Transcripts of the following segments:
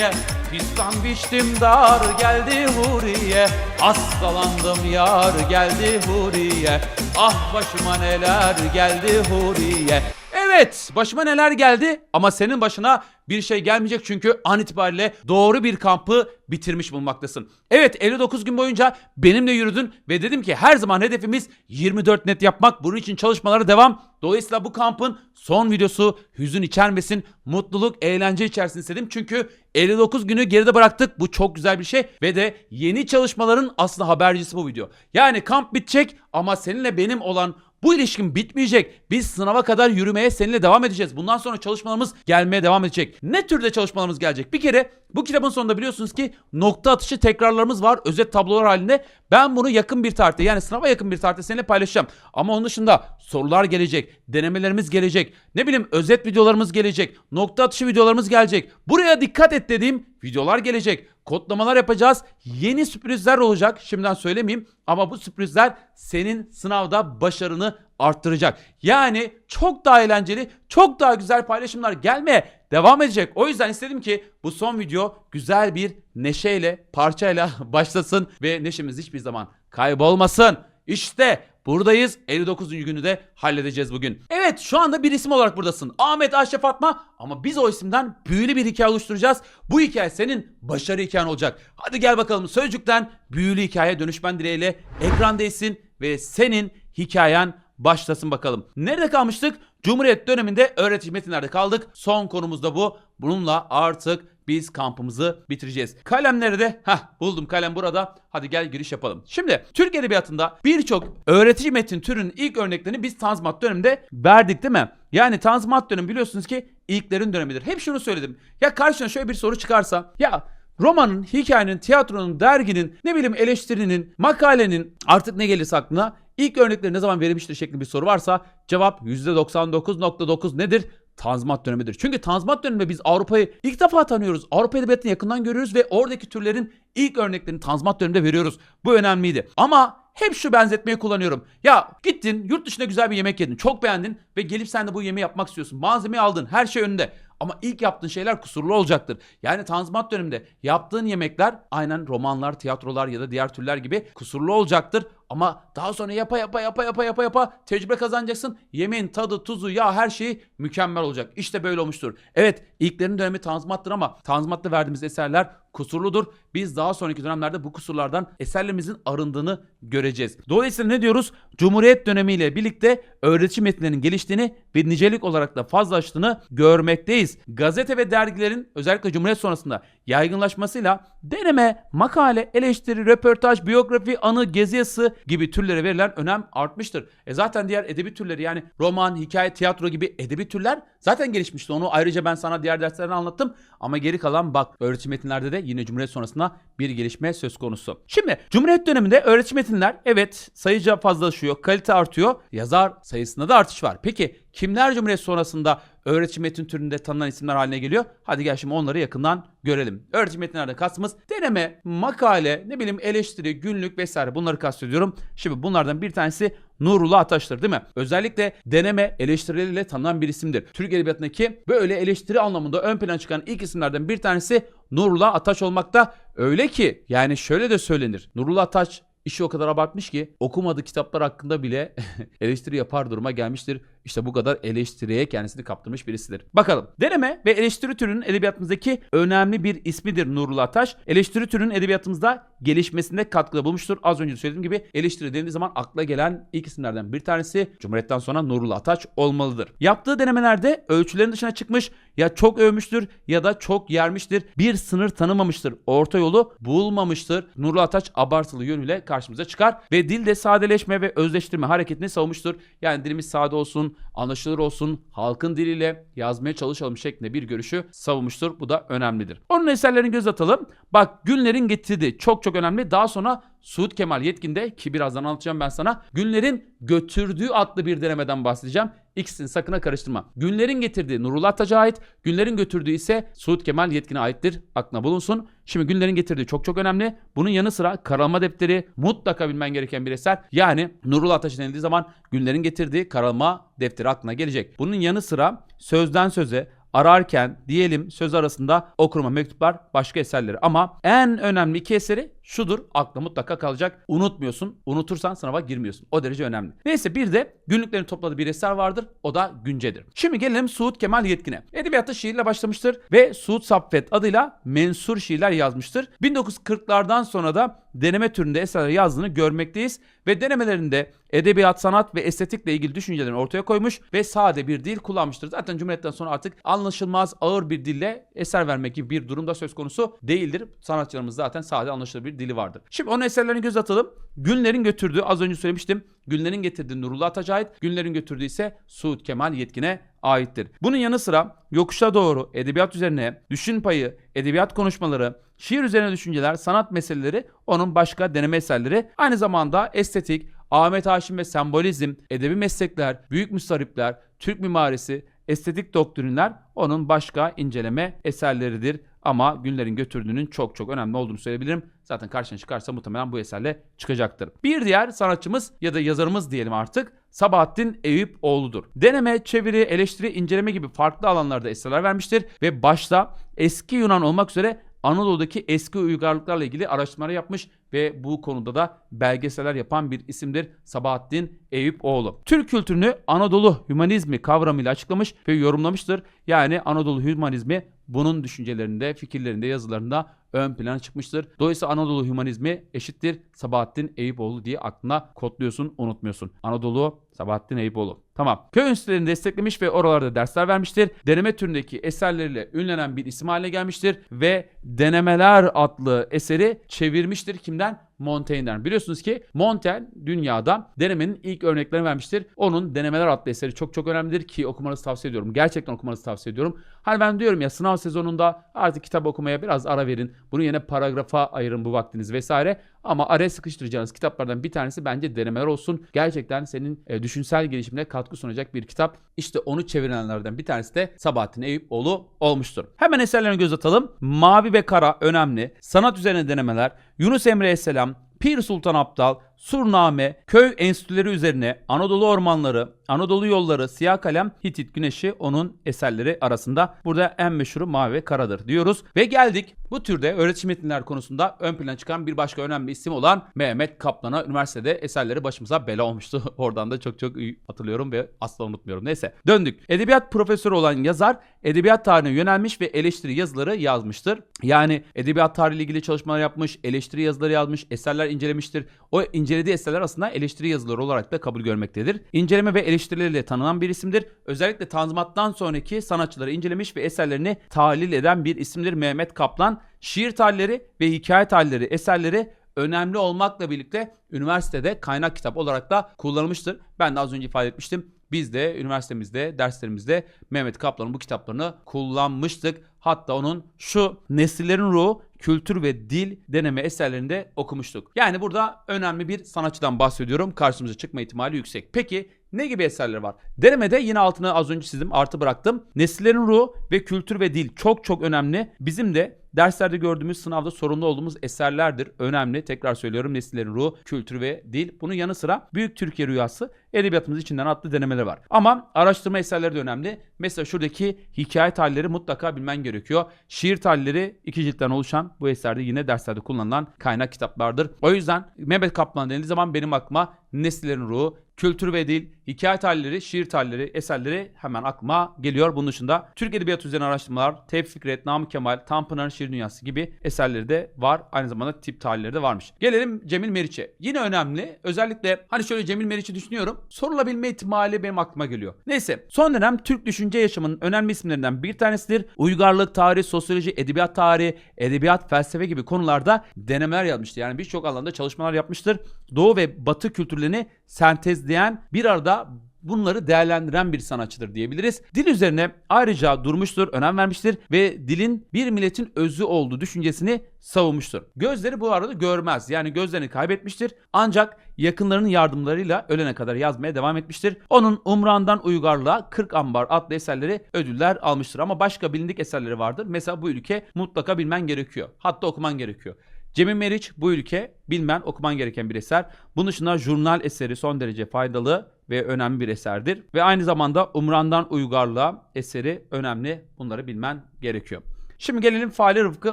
Huriye Fistan biçtim dar geldi Huriye. Hastalandım yar geldi Huriye. Ah başıma neler geldi Huriye Evet başıma neler geldi ama senin başına bir şey gelmeyecek çünkü an itibariyle doğru bir kampı bitirmiş bulunmaktasın. Evet 59 gün boyunca benimle yürüdün ve dedim ki her zaman hedefimiz 24 net yapmak. Bunun için çalışmalara devam. Dolayısıyla bu kampın son videosu hüzün içermesin, mutluluk, eğlence içersin istedim. Çünkü 59 günü geride bıraktık. Bu çok güzel bir şey ve de yeni çalışmaların aslında habercisi bu video. Yani kamp bitecek ama seninle benim olan bu ilişkin bitmeyecek. Biz sınava kadar yürümeye seninle devam edeceğiz. Bundan sonra çalışmalarımız gelmeye devam edecek. Ne türde çalışmalarımız gelecek? Bir kere bu kitabın sonunda biliyorsunuz ki nokta atışı tekrarlarımız var. Özet tablolar halinde. Ben bunu yakın bir tarihte yani sınava yakın bir tarihte seninle paylaşacağım. Ama onun dışında sorular gelecek. Denemelerimiz gelecek. Ne bileyim özet videolarımız gelecek. Nokta atışı videolarımız gelecek. Buraya dikkat et dediğim videolar gelecek. Kodlamalar yapacağız. Yeni sürprizler olacak. Şimdiden söylemeyeyim ama bu sürprizler senin sınavda başarını arttıracak. Yani çok daha eğlenceli, çok daha güzel paylaşımlar gelmeye devam edecek. O yüzden istedim ki bu son video güzel bir neşeyle, parçayla başlasın ve neşemiz hiçbir zaman kaybolmasın. İşte buradayız. 59. günü de halledeceğiz bugün. Evet şu anda bir isim olarak buradasın. Ahmet Ayşe Fatma ama biz o isimden büyülü bir hikaye oluşturacağız. Bu hikaye senin başarı hikayen olacak. Hadi gel bakalım sözcükten büyülü hikayeye dönüşmen dileğiyle ekran değilsin ve senin hikayen başlasın bakalım. Nerede kalmıştık? Cumhuriyet döneminde öğretici metinlerde kaldık. Son konumuz da bu. Bununla artık biz kampımızı bitireceğiz. Kalem nerede? Hah buldum kalem burada. Hadi gel giriş yapalım. Şimdi Türk Edebiyatı'nda birçok öğretici metin türünün ilk örneklerini biz Tanzimat döneminde verdik değil mi? Yani Tanzimat dönemi biliyorsunuz ki ilklerin dönemidir. Hep şunu söyledim. Ya karşına şöyle bir soru çıkarsa ya romanın, hikayenin, tiyatronun, derginin, ne bileyim eleştirinin, makalenin artık ne gelirse aklına ilk örnekleri ne zaman verilmiştir şeklinde bir soru varsa cevap %99.9 nedir? Tanzimat dönemidir. Çünkü Tanzimat döneminde biz Avrupa'yı ilk defa tanıyoruz. Avrupa edebiyatını yakından görüyoruz ve oradaki türlerin ilk örneklerini Tanzimat döneminde veriyoruz. Bu önemliydi. Ama hep şu benzetmeyi kullanıyorum. Ya gittin yurt dışında güzel bir yemek yedin. Çok beğendin ve gelip sen de bu yemeği yapmak istiyorsun. Malzemeyi aldın. Her şey önünde. Ama ilk yaptığın şeyler kusurlu olacaktır. Yani Tanzimat döneminde yaptığın yemekler aynen romanlar, tiyatrolar ya da diğer türler gibi kusurlu olacaktır. Ama daha sonra yapa yapa yapa yapa yapa yapa tecrübe kazanacaksın. Yemeğin tadı, tuzu, yağ her şeyi mükemmel olacak. İşte böyle olmuştur. Evet ilklerin dönemi Tanzimat'tır ama Tanzimat'ta verdiğimiz eserler kusurludur. Biz daha sonraki dönemlerde bu kusurlardan eserlerimizin arındığını göreceğiz. Dolayısıyla ne diyoruz? Cumhuriyet dönemiyle birlikte öğretici metinlerin geliştiğini ve nicelik olarak da fazlaştığını görmekteyiz. Gazete ve dergilerin özellikle Cumhuriyet sonrasında yaygınlaşmasıyla deneme, makale, eleştiri, röportaj, biyografi, anı, gezi yazısı gibi türlere verilen önem artmıştır. E zaten diğer edebi türleri yani roman, hikaye, tiyatro gibi edebi türler zaten gelişmişti. Onu ayrıca ben sana diğer derslerde anlattım. Ama geri kalan bak öğretici metinlerde de yine Cumhuriyet sonrasında bir gelişme söz konusu. Şimdi Cumhuriyet döneminde öğretici metinler evet sayıca fazlalaşıyor, kalite artıyor. Yazar sayısında da artış var. Peki kimler Cumhuriyet sonrasında öğretici metin türünde tanınan isimler haline geliyor? Hadi gel şimdi onları yakından görelim. Öğretici metinlerde kastımız deneme, makale, ne bileyim eleştiri, günlük vesaire bunları kastediyorum. Şimdi bunlardan bir tanesi Nurullah Ataş'tır değil mi? Özellikle deneme eleştirileriyle tanınan bir isimdir. Türk Edebiyatı'ndaki böyle eleştiri anlamında ön plana çıkan ilk isimlerden bir tanesi Nurullah Ataş olmakta. Öyle ki yani şöyle de söylenir. Nurullah Ataş işi o kadar abartmış ki okumadığı kitaplar hakkında bile eleştiri yapar duruma gelmiştir. İşte bu kadar eleştiriye kendisini kaptırmış birisidir. Bakalım. Deneme ve eleştiri türünün edebiyatımızdaki önemli bir ismidir Nurullah Taş. Eleştiri türünün edebiyatımızda gelişmesinde katkıda bulmuştur. Az önce söylediğim gibi eleştiri denildiği zaman akla gelen ilk isimlerden bir tanesi Cumhuriyet'ten sonra Nurullah Taş olmalıdır. Yaptığı denemelerde ölçülerin dışına çıkmış ya çok övmüştür ya da çok yermiştir. Bir sınır tanımamıştır. Orta yolu bulmamıştır. Nurullah Taş abartılı yönüyle karşımıza çıkar ve dilde sadeleşme ve özleştirme hareketini savunmuştur. Yani dilimiz sade olsun, anlaşılır olsun, halkın diliyle yazmaya çalışalım şeklinde bir görüşü savunmuştur. Bu da önemlidir. Onun eserlerini göz atalım. Bak Günler'in getirdiği çok çok önemli. Daha sonra Suud Kemal Yetkin'de ki birazdan anlatacağım ben sana. Günler'in götürdüğü adlı bir denemeden bahsedeceğim. İkisini sakın ha karıştırma. Günler'in getirdiği Nurullah Taç'a ait, Günler'in götürdüğü ise Suud Kemal Yetkin'e aittir. Aklına bulunsun. Şimdi Günler'in getirdiği çok çok önemli. Bunun yanı sıra Karalama Defteri mutlaka bilmen gereken bir eser. Yani Nurullah Taç denildiği zaman Günler'in getirdiği Karalama Defteri aklına gelecek. Bunun yanı sıra sözden söze, ararken diyelim söz arasında okuruma mektuplar başka eserleri. Ama en önemli iki eseri şudur akla mutlaka kalacak. Unutmuyorsun. Unutursan sınava girmiyorsun. O derece önemli. Neyse bir de günlüklerini topladığı bir eser vardır. O da Güncedir. Şimdi gelelim Suud Kemal Yetkin'e. Edebiyatta şiirle başlamıştır ve Suud Saffet adıyla mensur şiirler yazmıştır. 1940'lardan sonra da deneme türünde eserler yazdığını görmekteyiz ve denemelerinde edebiyat, sanat ve estetikle ilgili düşüncelerini ortaya koymuş ve sade bir dil kullanmıştır. Zaten Cumhuriyet'ten sonra artık anlaşılmaz ağır bir dille eser vermek gibi bir durumda söz konusu değildir. Sanatçılarımız zaten sade anlaşılır bir dili vardır. Şimdi onun eserlerine göz atalım. Günlerin götürdüğü az önce söylemiştim. Günlerin getirdiği Nurullah Ataç'a ait. Günlerin götürdüğü ise Suud Kemal Yetkin'e aittir. Bunun yanı sıra yokuşa doğru edebiyat üzerine düşün payı, edebiyat konuşmaları, şiir üzerine düşünceler, sanat meseleleri onun başka deneme eserleri. Aynı zamanda estetik, Ahmet Haşim ve sembolizm, edebi meslekler, büyük müstaripler, Türk mimarisi, estetik doktrinler onun başka inceleme eserleridir. Ama günlerin götürdüğünün çok çok önemli olduğunu söyleyebilirim. Zaten karşına çıkarsa muhtemelen bu eserle çıkacaktır. Bir diğer sanatçımız ya da yazarımız diyelim artık Sabahattin Eyüpoğlu'dur. Deneme, çeviri, eleştiri, inceleme gibi farklı alanlarda eserler vermiştir ve başta eski Yunan olmak üzere Anadolu'daki eski uygarlıklarla ilgili araştırmalar yapmış ve bu konuda da belgeseller yapan bir isimdir Sabahattin Eyüpoğlu. Türk kültürünü Anadolu hümanizmi kavramıyla açıklamış ve yorumlamıştır. Yani Anadolu hümanizmi bunun düşüncelerinde, fikirlerinde, yazılarında ön plana çıkmıştır. Dolayısıyla Anadolu hümanizmi eşittir Sabahattin Eyüpoğlu diye aklına kodluyorsun, unutmuyorsun. Anadolu Sabahattin Eyüpoğlu. Tamam. Köy enstitülerini desteklemiş ve oralarda dersler vermiştir. Deneme türündeki eserleriyle ünlenen bir isim haline gelmiştir ve Denemeler adlı eseri çevirmiştir. Kimden? yüzünden Montaigne'den. Biliyorsunuz ki Montaigne dünyada denemenin ilk örneklerini vermiştir. Onun Denemeler adlı eseri çok çok önemlidir ki okumanızı tavsiye ediyorum. Gerçekten okumanızı tavsiye ediyorum. Hani ben diyorum ya sınav sezonunda artık kitap okumaya biraz ara verin. Bunu yine paragrafa ayırın bu vaktiniz vesaire. Ama araya sıkıştıracağınız kitaplardan bir tanesi bence denemeler olsun. Gerçekten senin e, düşünsel gelişimine katkı sunacak bir kitap. İşte onu çevirenlerden bir tanesi de Sabahattin Eyüpoğlu olmuştur. Hemen eserlerine göz atalım. Mavi ve Kara önemli. Sanat üzerine denemeler. Yunus Emre Esselam, come Pir Sultan Abdal, Surname, köy enstitüleri üzerine Anadolu ormanları, Anadolu yolları, siyah kalem, Hitit güneşi onun eserleri arasında. Burada en meşhuru mavi ve karadır diyoruz. Ve geldik bu türde öğretici metinler konusunda ön plana çıkan bir başka önemli isim olan Mehmet Kaplan'a üniversitede eserleri başımıza bela olmuştu. Oradan da çok çok hatırlıyorum ve asla unutmuyorum. Neyse döndük. Edebiyat profesörü olan yazar edebiyat tarihine yönelmiş ve eleştiri yazıları yazmıştır. Yani edebiyat tarihiyle ilgili çalışmalar yapmış, eleştiri yazıları yazmış, eserler incelemiştir. O incelediği eserler aslında eleştiri yazıları olarak da kabul görmektedir. İnceleme ve eleştirileriyle tanınan bir isimdir. Özellikle Tanzimat'tan sonraki sanatçıları incelemiş ve eserlerini tahlil eden bir isimdir Mehmet Kaplan. Şiir talleri ve hikaye talleri eserleri önemli olmakla birlikte üniversitede kaynak kitap olarak da kullanılmıştır. Ben de az önce ifade etmiştim. Biz de üniversitemizde, derslerimizde Mehmet Kaplan'ın bu kitaplarını kullanmıştık. Hatta onun şu Nesillerin Ruhu, Kültür ve Dil deneme eserlerinde okumuştuk. Yani burada önemli bir sanatçıdan bahsediyorum. Karşımıza çıkma ihtimali yüksek. Peki ne gibi eserler var? Denemede yine altına az önce çizdim, artı bıraktım. Nesillerin ruhu ve kültür ve dil çok çok önemli. Bizim de derslerde gördüğümüz sınavda sorumlu olduğumuz eserlerdir. Önemli. Tekrar söylüyorum. Nesillerin ruhu, kültür ve dil. Bunun yanı sıra Büyük Türkiye Rüyası edebiyatımız içinden adlı denemeler var. Ama araştırma eserleri de önemli. Mesela şuradaki hikaye talleri mutlaka bilmen gerekiyor. Şiir talleri iki ciltten oluşan bu eserde yine derslerde kullanılan kaynak kitaplardır. O yüzden Mehmet Kaplan denildiği zaman benim aklıma Nesillerin ruhu, kültür ve dil, hikaye talleri, şiir talleri, eserleri hemen aklıma geliyor. Bunun dışında Türk Edebiyatı üzerine araştırmalar, Tevfik Fikret, Namık Kemal, Tanpınar'ın Şiir Dünyası gibi eserleri de var. Aynı zamanda tip talleri de varmış. Gelelim Cemil Meriç'e. Yine önemli. Özellikle hani şöyle Cemil Meriç'i düşünüyorum. Sorulabilme ihtimali benim aklıma geliyor. Neyse. Son dönem Türk düşünce yaşamının önemli isimlerinden bir tanesidir. Uygarlık, tarih, sosyoloji, edebiyat tarihi, edebiyat, felsefe gibi konularda denemeler yapmıştır. Yani birçok alanda çalışmalar yapmıştır. Doğu ve Batı kültürlerini sentezleyen bir arada bunları değerlendiren bir sanatçıdır diyebiliriz. Dil üzerine ayrıca durmuştur, önem vermiştir ve dilin bir milletin özü olduğu düşüncesini savunmuştur. Gözleri bu arada görmez. Yani gözlerini kaybetmiştir. Ancak yakınlarının yardımlarıyla ölene kadar yazmaya devam etmiştir. Onun Umran'dan Uygarlığa 40 Ambar adlı eserleri ödüller almıştır. Ama başka bilindik eserleri vardır. Mesela bu ülke mutlaka bilmen gerekiyor. Hatta okuman gerekiyor. Cemil Meriç bu ülke bilmen okuman gereken bir eser. Bunun dışında jurnal eseri son derece faydalı ve önemli bir eserdir. Ve aynı zamanda Umran'dan Uygarlığa eseri önemli. Bunları bilmen gerekiyor. Şimdi gelelim Fahri Rıfkı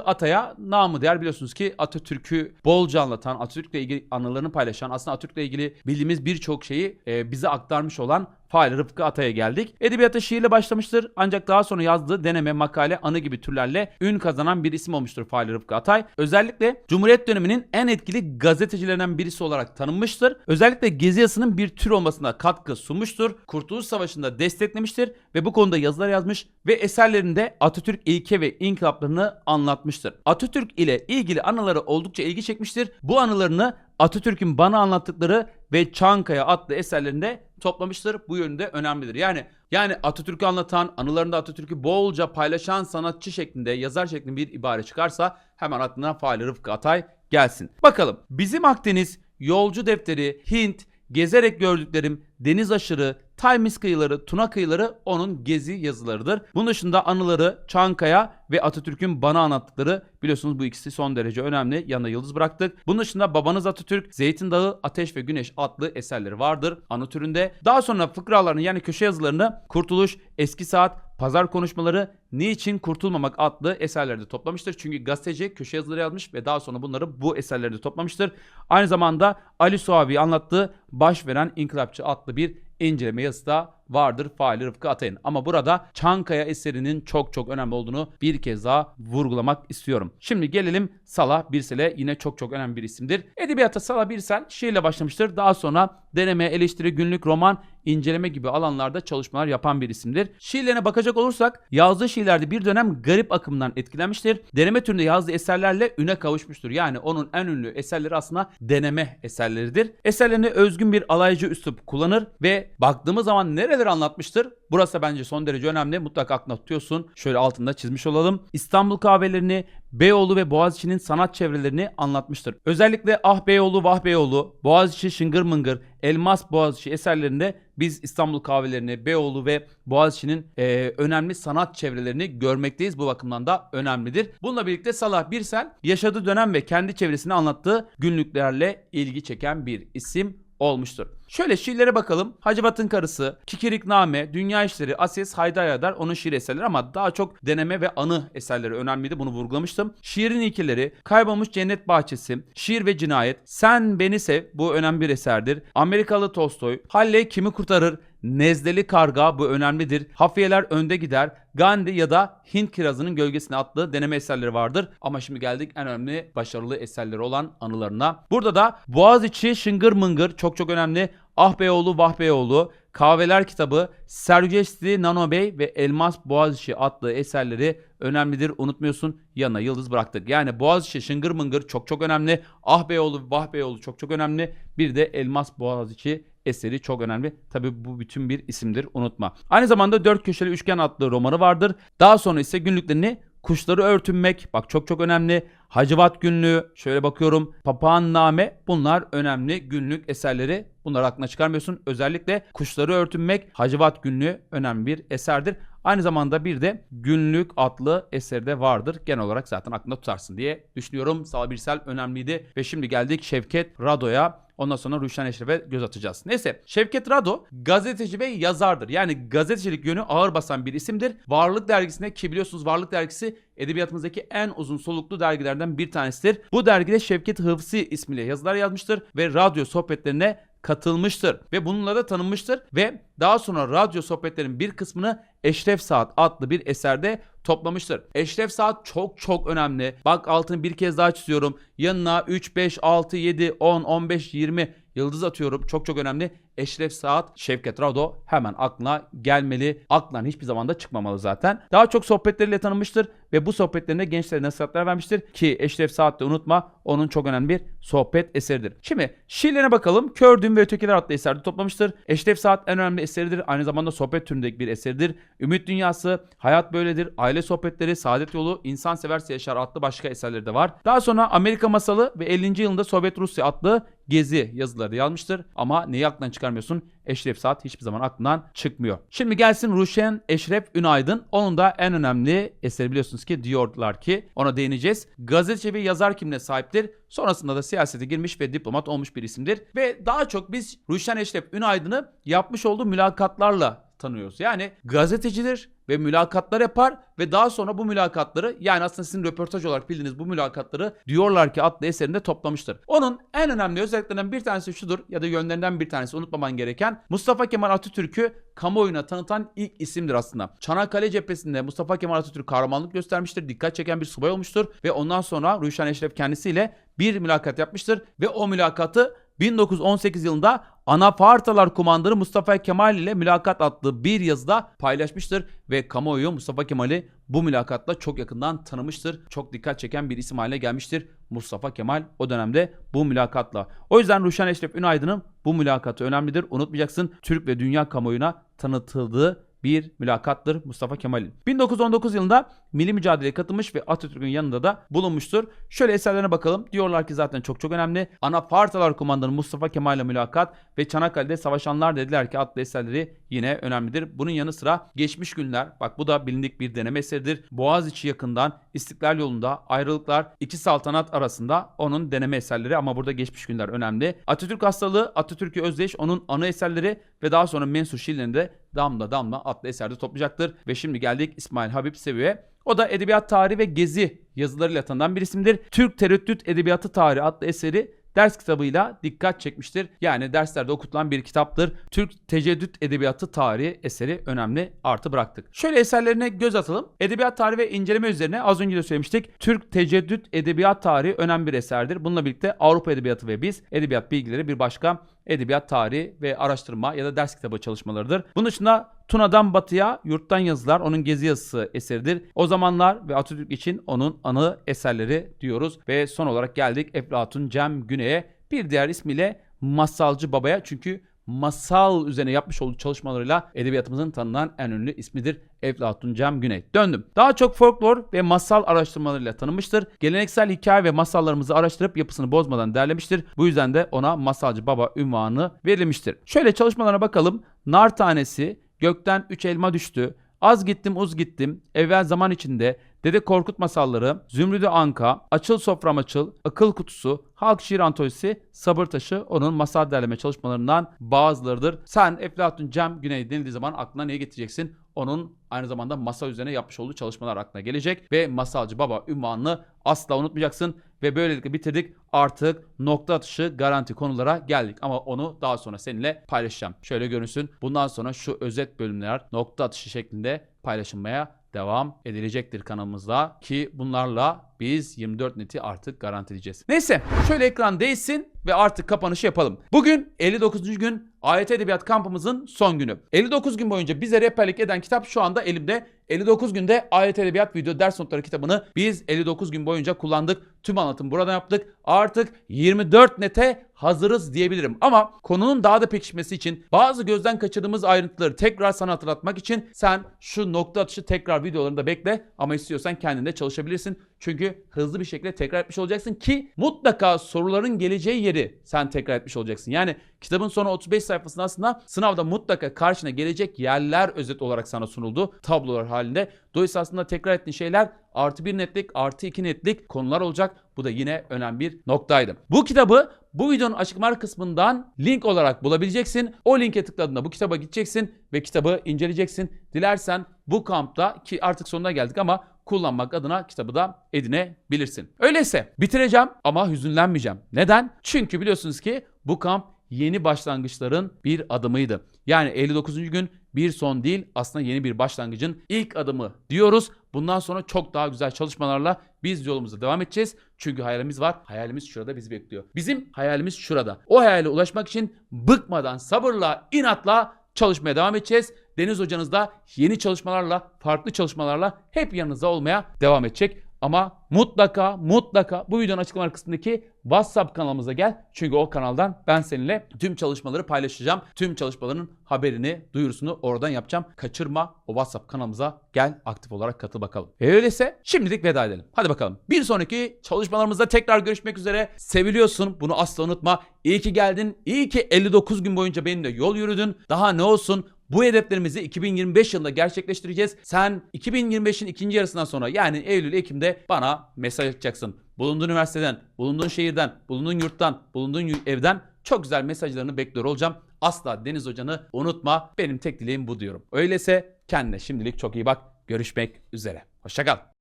Atay'a namı değer biliyorsunuz ki Atatürk'ü bolca anlatan, Atatürk'le ilgili anılarını paylaşan, aslında Atatürk'le ilgili bildiğimiz birçok şeyi e, bize aktarmış olan Fahri Rıfkı Atay'a geldik. Edebiyata şiirle başlamıştır ancak daha sonra yazdığı deneme, makale, anı gibi türlerle ün kazanan bir isim olmuştur Fahri Rıfkı Atay. Özellikle Cumhuriyet döneminin en etkili gazetecilerinden birisi olarak tanınmıştır. Özellikle Gezi yazısının bir tür olmasına katkı sunmuştur. Kurtuluş Savaşı'nda desteklemiştir ve bu konuda yazılar yazmış ve eserlerinde Atatürk ilke ve inkılaplarını anlatmıştır. Atatürk ile ilgili anıları oldukça ilgi çekmiştir. Bu anılarını Atatürk'ün bana anlattıkları ve Çankaya adlı eserlerinde toplamıştır. Bu yönde önemlidir. Yani yani Atatürk'ü anlatan, anılarında Atatürk'ü bolca paylaşan sanatçı şeklinde, yazar şeklinde bir ibare çıkarsa hemen aklına Fahri Rıfkı Atay gelsin. Bakalım bizim Akdeniz, Yolcu Defteri, Hint, gezerek gördüklerim, deniz aşırı, Taymis kıyıları, Tuna kıyıları onun gezi yazılarıdır. Bunun dışında anıları Çankaya ve Atatürk'ün bana anlattıkları biliyorsunuz bu ikisi son derece önemli. Yanına yıldız bıraktık. Bunun dışında Babanız Atatürk, Zeytin Dağı, Ateş ve Güneş adlı eserleri vardır anı türünde. Daha sonra fıkralarını yani köşe yazılarını Kurtuluş, Eski Saat, Pazar konuşmaları Niçin Kurtulmamak adlı eserlerde toplamıştır. Çünkü gazeteci köşe yazıları yazmış ve daha sonra bunları bu eserlerde toplamıştır. Aynı zamanda Ali Suavi anlattığı Baş Veren İnkılapçı adlı bir inceleme yazısı da vardır Fahri Rıfkı Atay'ın. Ama burada Çankaya eserinin çok çok önemli olduğunu bir kez daha vurgulamak istiyorum. Şimdi gelelim Salah Birsel'e yine çok çok önemli bir isimdir. Edebiyata Salah Birsel şiirle başlamıştır. Daha sonra deneme, eleştiri, günlük, roman, inceleme gibi alanlarda çalışmalar yapan bir isimdir. Şiirlerine bakacak olursak yazdığı şiirlerde bir dönem garip akımdan etkilenmiştir. Deneme türünde yazdığı eserlerle üne kavuşmuştur. Yani onun en ünlü eserleri aslında deneme eserleridir. Eserlerinde özgün bir alaycı üslup kullanır ve baktığımız zaman nereler anlatmıştır? Burası bence son derece önemli. Mutlaka aklına tutuyorsun. Şöyle altında çizmiş olalım. İstanbul kahvelerini, Beyoğlu ve Boğaziçi'nin sanat çevrelerini anlatmıştır. Özellikle Ah Beyoğlu, Vah Beyoğlu, Boğaziçi Şıngır Mıngır, Elmas Boğaziçi eserlerinde biz İstanbul kahvelerini, Beyoğlu ve Boğaziçi'nin e, önemli sanat çevrelerini görmekteyiz. Bu bakımdan da önemlidir. Bununla birlikte Salah Birsel yaşadığı dönem ve kendi çevresini anlattığı günlüklerle ilgi çeken bir isim olmuştur. Şöyle şiirlere bakalım. Hacivat'ın karısı, Kikirikname, Dünya İşleri, Ases Haydayadar onun şiir eserleri ama daha çok deneme ve anı eserleri önemliydi. Bunu vurgulamıştım. Şiirin ilkeleri, Kaybolmuş Cennet Bahçesi, Şiir ve Cinayet, Sen Beni Sev bu önemli bir eserdir. Amerikalı Tolstoy, Halle Kimi Kurtarır, Nezdeli Karga bu önemlidir. Hafiyeler önde gider. Gandhi ya da Hint kirazının gölgesine attığı deneme eserleri vardır. Ama şimdi geldik en önemli başarılı eserleri olan anılarına. Burada da Boğaziçi Şıngır Mıngır çok çok önemli. Ah Beyoğlu Vah Beyoğlu, Kahveler kitabı, Sergesti Nano Bey ve Elmas Boğaziçi adlı eserleri önemlidir. Unutmuyorsun yanına yıldız bıraktık. Yani Boğaziçi Şıngır Mıngır çok çok önemli. Ah Beyoğlu Vah Beyoğlu çok çok önemli. Bir de Elmas Boğaziçi eseri çok önemli. Tabi bu bütün bir isimdir unutma. Aynı zamanda Dört Köşeli Üçgen adlı romanı vardır. Daha sonra ise günlüklerini Kuşları örtünmek bak çok çok önemli. Hacivat günlüğü şöyle bakıyorum. Papağan name bunlar önemli günlük eserleri. Bunları aklına çıkarmıyorsun. Özellikle kuşları örtünmek Hacivat günlüğü önemli bir eserdir. Aynı zamanda bir de günlük adlı eseri de vardır. Genel olarak zaten aklında tutarsın diye düşünüyorum. Sağ Birsel önemliydi. Ve şimdi geldik Şevket Rado'ya. Ondan sonra Ruşen Eşref'e göz atacağız. Neyse Şevket Rado gazeteci ve yazardır. Yani gazetecilik yönü ağır basan bir isimdir. Varlık dergisinde ki biliyorsunuz Varlık dergisi edebiyatımızdaki en uzun soluklu dergilerden bir tanesidir. Bu dergide Şevket Hıfzı ismiyle yazılar yazmıştır ve radyo sohbetlerine katılmıştır ve bununla da tanınmıştır ve daha sonra radyo sohbetlerin bir kısmını Eşref Saat adlı bir eserde toplamıştır. Eşref Saat çok çok önemli. Bak altını bir kez daha çiziyorum. Yanına 3, 5, 6, 7, 10, 15, 20 yıldız atıyorum. Çok çok önemli. Eşref Saat, Şevket Rado hemen aklına gelmeli. Aklından hiçbir zaman da çıkmamalı zaten. Daha çok sohbetleriyle tanınmıştır ve bu sohbetlerinde gençlere nasihatler vermiştir. Ki Eşref Saat de unutma onun çok önemli bir sohbet eseridir. Şimdi şiirlerine bakalım. Kördüğüm ve Ötekiler adlı eserde toplamıştır. Eşref Saat en önemli eseridir. Aynı zamanda sohbet türündeki bir eseridir. Ümit Dünyası, Hayat Böyledir, Aile Sohbetleri, Saadet Yolu, İnsan Severse Yaşar adlı başka eserleri de var. Daha sonra Amerika Masalı ve 50. yılında Sovyet Rusya adlı Gezi yazıları yazmıştır. Ama neyi aklından çıkar göstermiyorsun. Eşref Saat hiçbir zaman aklından çıkmıyor. Şimdi gelsin Ruşen Eşref Ünaydın. Onun da en önemli eseri biliyorsunuz ki diyorlar ki ona değineceğiz. Gazeteci ve yazar kimliğine sahiptir. Sonrasında da siyasete girmiş ve diplomat olmuş bir isimdir. Ve daha çok biz Ruşen Eşref Ünaydın'ı yapmış olduğu mülakatlarla tanıyoruz. Yani gazetecidir ve mülakatlar yapar ve daha sonra bu mülakatları yani aslında sizin röportaj olarak bildiğiniz bu mülakatları diyorlar ki adlı eserinde toplamıştır. Onun en önemli özelliklerinden bir tanesi şudur ya da yönlerinden bir tanesi unutmaman gereken Mustafa Kemal Atatürk'ü kamuoyuna tanıtan ilk isimdir aslında. Çanakkale cephesinde Mustafa Kemal Atatürk kahramanlık göstermiştir, dikkat çeken bir subay olmuştur ve ondan sonra Ruşen Eşref kendisiyle bir mülakat yapmıştır ve o mülakatı 1918 yılında Anafartalar Kumandanı Mustafa Kemal ile mülakat attığı bir yazıda paylaşmıştır ve kamuoyu Mustafa Kemal'i bu mülakatla çok yakından tanımıştır. Çok dikkat çeken bir isim haline gelmiştir Mustafa Kemal o dönemde bu mülakatla. O yüzden Ruşen Eşref Ünaydın'ın bu mülakatı önemlidir. Unutmayacaksın Türk ve dünya kamuoyuna tanıtıldığı bir mülakattır Mustafa Kemal'in. 1919 yılında milli mücadeleye katılmış ve Atatürk'ün yanında da bulunmuştur. Şöyle eserlerine bakalım. Diyorlar ki zaten çok çok önemli. Anafartalar Kumandanı Mustafa Kemal ile mülakat ve Çanakkale'de savaşanlar dediler ki adlı eserleri yine önemlidir. Bunun yanı sıra geçmiş günler. Bak bu da bilindik bir deneme eseridir. Boğaziçi yakından İstiklal yolunda ayrılıklar iki saltanat arasında onun deneme eserleri ama burada geçmiş günler önemli. Atatürk hastalığı, Atatürk'ü özdeş onun ana eserleri ve daha sonra Mensur şiirlerinde Damla Damla adlı eserde toplayacaktır. Ve şimdi geldik İsmail Habib Sevi'ye. O da edebiyat tarihi ve gezi yazılarıyla tanınan bir isimdir. Türk Tereddüt Edebiyatı Tarihi adlı eseri ders kitabıyla dikkat çekmiştir. Yani derslerde okutulan bir kitaptır. Türk Teceddüt Edebiyatı Tarihi eseri önemli artı bıraktık. Şöyle eserlerine göz atalım. Edebiyat tarihi ve inceleme üzerine az önce de söylemiştik. Türk Teceddüt Edebiyat Tarihi önemli bir eserdir. Bununla birlikte Avrupa Edebiyatı ve biz edebiyat bilgileri bir başka edebiyat tarihi ve araştırma ya da ders kitabı çalışmalarıdır. Bunun dışında Tuna'dan Batı'ya Yurttan Yazılar onun gezi yazısı eseridir. O zamanlar ve Atatürk için onun anı eserleri diyoruz. Ve son olarak geldik Eflatun Cem Güney'e bir diğer ismiyle Masalcı Baba'ya çünkü masal üzerine yapmış olduğu çalışmalarıyla edebiyatımızın tanınan en ünlü ismidir Eflatun Cem Güney. Döndüm. Daha çok folklor ve masal araştırmalarıyla tanınmıştır. Geleneksel hikaye ve masallarımızı araştırıp yapısını bozmadan derlemiştir. Bu yüzden de ona Masalcı Baba ünvanı verilmiştir. Şöyle çalışmalarına bakalım. Nar tanesi, gökten üç elma düştü, Az gittim uz gittim, evvel zaman içinde, Dede Korkut masalları, Zümrüdü Anka, Açıl Sofram Açıl, Akıl Kutusu, Halk Şiir Antolojisi, Sabır Taşı onun masal derleme çalışmalarından bazılarıdır. Sen Eflatun Cem Güney denildiği zaman aklına ne getireceksin? Onun aynı zamanda masal üzerine yapmış olduğu çalışmalar aklına gelecek ve Masalcı Baba ünvanını asla unutmayacaksın. Ve böylelikle bitirdik. Artık nokta atışı garanti konulara geldik. Ama onu daha sonra seninle paylaşacağım. Şöyle görünsün. Bundan sonra şu özet bölümler nokta atışı şeklinde paylaşılmaya devam edilecektir kanalımızda ki bunlarla biz 24 neti artık garantileyeceğiz. Neyse şöyle ekran değilsin ve artık kapanışı yapalım. Bugün 59. gün AYT Edebiyat kampımızın son günü. 59 gün boyunca bize rehberlik eden kitap şu anda elimde. 59 günde AYT Edebiyat Video Ders Notları kitabını biz 59 gün boyunca kullandık. Tüm anlatımı buradan yaptık. Artık 24 nete hazırız diyebilirim. Ama konunun daha da pekişmesi için bazı gözden kaçırdığımız ayrıntıları tekrar sana hatırlatmak için sen şu nokta atışı tekrar videolarında bekle ama istiyorsan kendinde çalışabilirsin. Çünkü hızlı bir şekilde tekrar etmiş olacaksın ki mutlaka soruların geleceği yeri sen tekrar etmiş olacaksın. Yani kitabın sonu 35 sayfasında aslında sınavda mutlaka karşına gelecek yerler özet olarak sana sunuldu tablolar halinde. Dolayısıyla aslında tekrar ettiğin şeyler artı bir netlik artı iki netlik konular olacak. Bu da yine önemli bir noktaydı. Bu kitabı bu videonun açıklamalar kısmından link olarak bulabileceksin. O linke tıkladığında bu kitaba gideceksin ve kitabı inceleyeceksin. Dilersen bu kampta ki artık sonuna geldik ama kullanmak adına kitabı da edinebilirsin. Öyleyse bitireceğim ama hüzünlenmeyeceğim. Neden? Çünkü biliyorsunuz ki bu kamp yeni başlangıçların bir adımıydı. Yani 59. gün bir son değil aslında yeni bir başlangıcın ilk adımı diyoruz. Bundan sonra çok daha güzel çalışmalarla biz yolumuza devam edeceğiz. Çünkü hayalimiz var. Hayalimiz şurada bizi bekliyor. Bizim hayalimiz şurada. O hayale ulaşmak için bıkmadan, sabırla, inatla çalışmaya devam edeceğiz. Deniz hocanız da yeni çalışmalarla, farklı çalışmalarla hep yanınızda olmaya devam edecek. Ama mutlaka mutlaka bu videonun açıklama kısmındaki WhatsApp kanalımıza gel. Çünkü o kanaldan ben seninle tüm çalışmaları paylaşacağım. Tüm çalışmaların haberini, duyurusunu oradan yapacağım. Kaçırma o WhatsApp kanalımıza gel aktif olarak katıl bakalım. E öyleyse şimdilik veda edelim. Hadi bakalım. Bir sonraki çalışmalarımızda tekrar görüşmek üzere. Seviliyorsun. Bunu asla unutma. İyi ki geldin. İyi ki 59 gün boyunca benimle yol yürüdün. Daha ne olsun? Bu hedeflerimizi 2025 yılında gerçekleştireceğiz. Sen 2025'in ikinci yarısından sonra yani Eylül-Ekim'de bana mesaj atacaksın. Bulunduğun üniversiteden, bulunduğun şehirden, bulunduğun yurttan, bulunduğun evden çok güzel mesajlarını bekliyor olacağım. Asla Deniz Hoca'nı unutma. Benim tek dileğim bu diyorum. Öyleyse kendine şimdilik çok iyi bak. Görüşmek üzere. Hoşçakal.